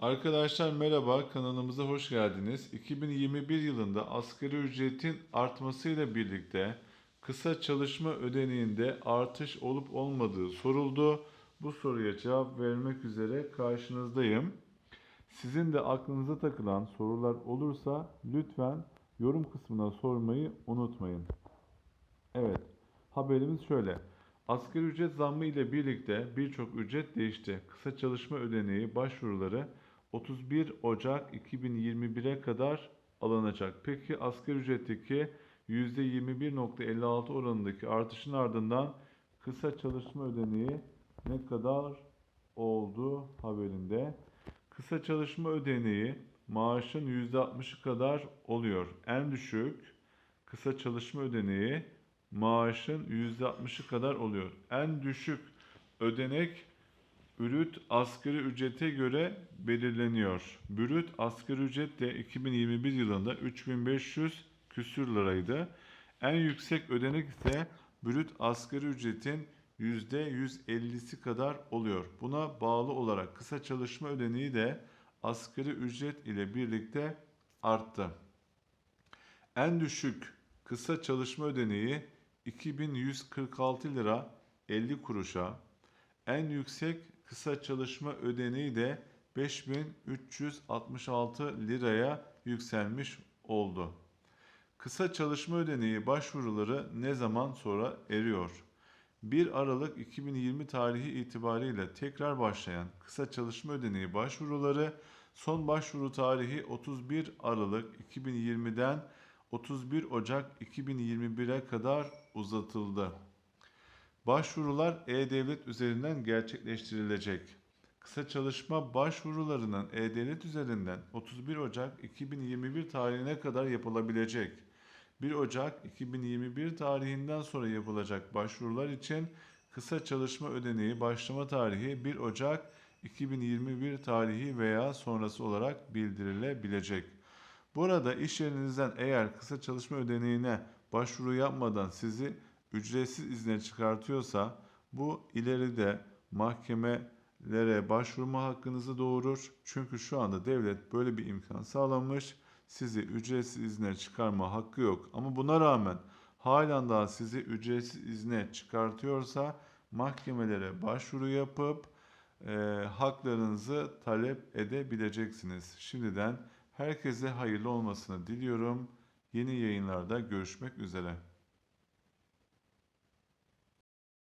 Arkadaşlar merhaba kanalımıza hoş geldiniz. 2021 yılında asgari ücretin artmasıyla birlikte kısa çalışma ödeneğinde artış olup olmadığı soruldu. Bu soruya cevap vermek üzere karşınızdayım. Sizin de aklınıza takılan sorular olursa lütfen yorum kısmına sormayı unutmayın. Evet, haberimiz şöyle. Asgari ücret zammı ile birlikte birçok ücret değişti. Kısa çalışma ödeneği başvuruları 31 Ocak 2021'e kadar alınacak. Peki asgari ücretteki %21.56 oranındaki artışın ardından kısa çalışma ödeneği ne kadar oldu haberinde? Kısa çalışma ödeneği maaşın %60'ı kadar oluyor. En düşük kısa çalışma ödeneği maaşın %60'ı kadar oluyor. En düşük ödenek brüt asgari ücrete göre belirleniyor. Brüt asgari ücret de 2021 yılında 3500 küsür liraydı. En yüksek ödenek ise brüt asgari ücretin %150'si kadar oluyor. Buna bağlı olarak kısa çalışma ödeneği de asgari ücret ile birlikte arttı. En düşük kısa çalışma ödeneği 2146 lira 50 kuruşa, en yüksek kısa çalışma ödeneği de 5366 liraya yükselmiş oldu. Kısa çalışma ödeneği başvuruları ne zaman sonra eriyor? 1 Aralık 2020 tarihi itibariyle tekrar başlayan kısa çalışma ödeneği başvuruları son başvuru tarihi 31 Aralık 2020'den 31 Ocak 2021'e kadar uzatıldı. Başvurular e-devlet üzerinden gerçekleştirilecek. Kısa çalışma başvurularının e-devlet üzerinden 31 Ocak 2021 tarihine kadar yapılabilecek. 1 Ocak 2021 tarihinden sonra yapılacak başvurular için kısa çalışma ödeneği başlama tarihi 1 Ocak 2021 tarihi veya sonrası olarak bildirilebilecek. Burada iş yerinizden eğer kısa çalışma ödeneğine başvuru yapmadan sizi ücretsiz izne çıkartıyorsa bu ileride mahkemelere başvurma hakkınızı doğurur. Çünkü şu anda devlet böyle bir imkan sağlamış. Sizi ücretsiz izne çıkarma hakkı yok. Ama buna rağmen halen daha sizi ücretsiz izne çıkartıyorsa mahkemelere başvuru yapıp e, haklarınızı talep edebileceksiniz. Şimdiden herkese hayırlı olmasını diliyorum. Yeni yayınlarda görüşmek üzere.